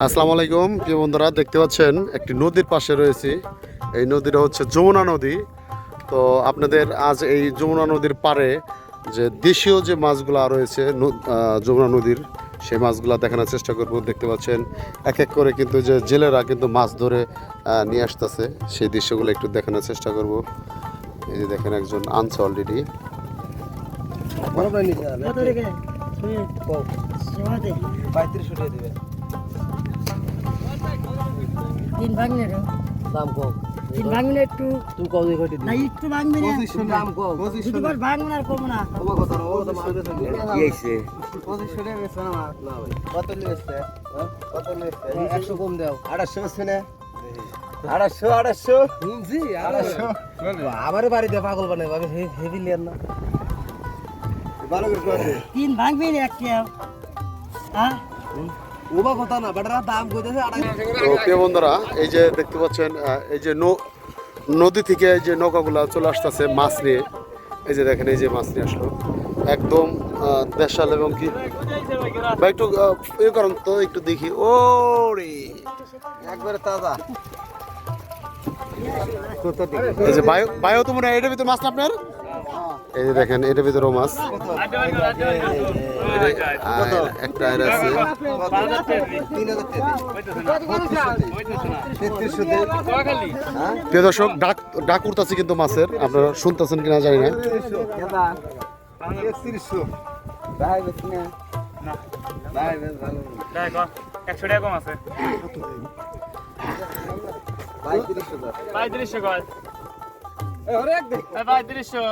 আসসালামু আলাইকুম। প্রিয় বন্ধুরা দেখতে পাচ্ছেন একটি নদীর পাশে রয়েছি। এই নদীটা হচ্ছে যমুনা নদী। তো আপনাদের আজ এই যমুনা নদীর পারে যে দেশীয় যে মাছগুলো রয়েছে আহ, যমুনা নদীর সেই মাছগুলো দেখানোর চেষ্টা করব। দেখতে পাচ্ছেন এক এক করে কিন্তু যে জেলেরা কিন্তু মাছ ধরে আহ, নিয়ে আসতেছে সেই দৃশ্যগুলো একটু দেখানোর চেষ্টা করব। এই যে দেখেন একজন আনছে অলরেডি পঁয়ত্রিশশো টাকা তিন ভাঙনে রে দাম কম তিন ভাঙনে একটু তুমি কম দিয়ে ঘটি না একটু ভাঙবে না। দাম কম বার ভাঙবে না কমবে না। তোমার কথা না ও তো কি আইছে টাকা বেচছে না মাল না ভাই। কত নিয়েছে কত কম দাও। আড়াইশো বেচছে না? আড়াইশো আড়াইশো। শুনছি আড়াইশো। আমার বাড়িতে পাগল বানাই আমি হেভি লিয়ার না। ভালো করে তিন ভাঙবে না একটা হ্যাঁ? ওবা বন্ধুরা, এই যে দেখতে পাচ্ছেন এই যে নদী থেকে যে নৌকাগুলা চলে আসতেছে মাছ নিয়ে। এই যে দেখেন, এই যে মাছ নিয়ে আসলো। একদম দেশাল এবং কি? ভাই একটু ইয়ে করেন তো, একটু দেখি। ও রে একবারে তাজা। এই যে বায়ু বায়ু তো মনে হয়, এটার ভিতরে মাছ না আপনার? এই যে দেখেন এটার ভিতরেও মাছ। একটা আছে। প্রিয় দর্শক ডাক ডাক উঠতেছে কিন্তু মাছের। আপনারা শুনতেছেন কিনা জানি না। একশো টাকা কম আছে। পঁয়ত্রিশশো পঁয়ত্রিশশো কল পঁয়ত্রিশশো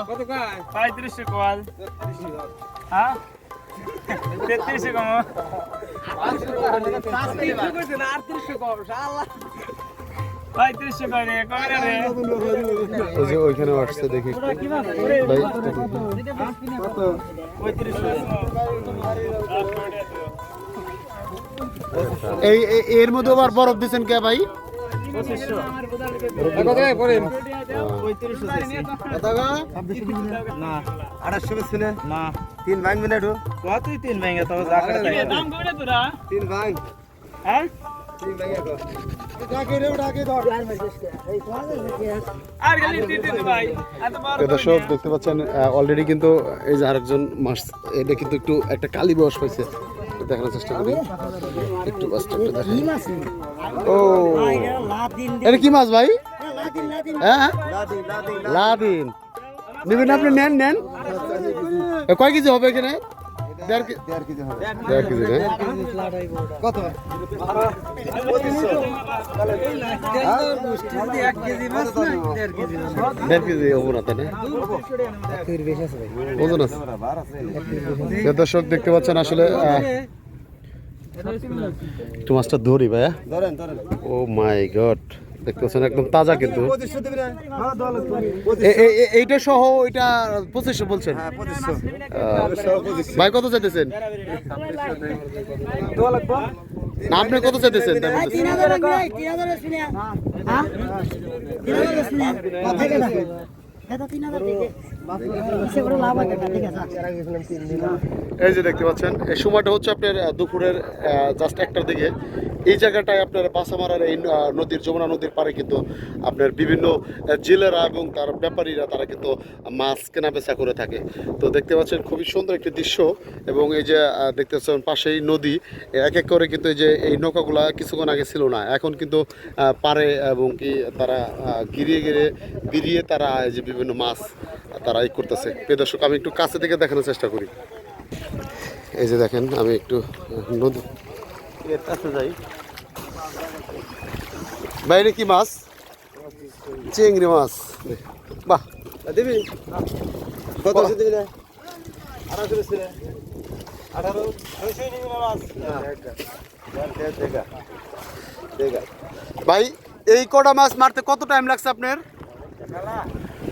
পঁয়ত্রিশশো কল হ্যাঁ? তেত্রিশশো কম। ওইখানে আসছে দেখি। এই- এর মধ্যে আবার বরফ দিচ্ছেন কে ভাই? না। আড়াইশো বেশি না না। তিন ভাঙ মিনিট কতই তিন ভেঙে? তবে দাম কবে তোরা। তিন ভাঙ। হ্যাঁ? দর্শক দেখতে পাচ্ছেন অলরেডি কিন্তু এই যে আরেকজন মাছ এটা কিন্তু একটু একটা কালি বয়স হয়েছে। একটু দেখানোর চেষ্টা করি। একটু মাছটা কি মাছ? ও। এটা কি মাছ ভাই? হ্যাঁ? লাদি লাদি লাদিন। নেবেন আপনি নেন নেন। কয় কেজি হবে এখানে? কত? দর্শক দেখতে পাচ্ছেন আসলে একটু মাছটা ধরি ভাইয়া। Oh my god. দেখতে পাচ্ছেন একদম তাজা কিন্তু। এইটা সহ এটা পঁচিশশো বলছেন? হ্যাঁ ভাই কত চাইতেছেন? আপনি কত চাইতেছেন? তাই তিন এই যে দেখতে পাচ্ছেন, এই সময়টা হচ্ছে আপনার দুপুরের জাস্ট একটার দিকে। এই জায়গাটায় আপনার বাসামারার এই নদীর, যমুনা নদীর পাড়ে কিন্তু আপনার বিভিন্ন জেলেরা এবং তার ব্যাপারীরা তারা কিন্তু মাছ কেনা বেচা করে থাকে। তো দেখতে পাচ্ছেন, খুবই সুন্দর একটি দৃশ্য এবং এই যে দেখতে পাচ্ছেন পাশেই নদী, এক এক করে কিন্তু এই যে, এই নৌকাগুলা কিছুক্ষণ আগে ছিল না। এখন কিন্তু পারে এবং কি তারা গিরিয়ে গিরিয়ে, বিরিয়ে তারা যে বিভিন্ন মাছ তারা এই করতেছে। প্রিয় দর্শক, আমি একটু কাছে থেকে দেখানোর চেষ্টা করি। এই যে দেখেন, আমি একটু নদী যাই বাইরে কি মাছ? চিংড়ি মাছ। বাহ। দিবি মাছ ভাই, এই কটা মাছ মারতে কত টাইম লাগছে আপনার?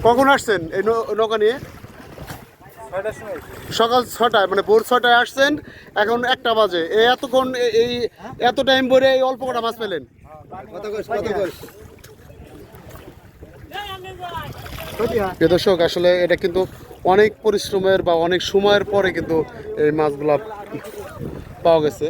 কখন আসছেন এই নৌকা নিয়ে? সকাল ছটায় মানে ভোর ছটায় আসছেন এখন একটা বাজে। এই এতক্ষণ এই এত টাইম ভরে এই অল্প কটা মাছ পেলেন? দর্শক আসলে এটা কিন্তু অনেক পরিশ্রমের বা অনেক সময়ের পরে কিন্তু এই মাছগুলা পাওয়া গেছে।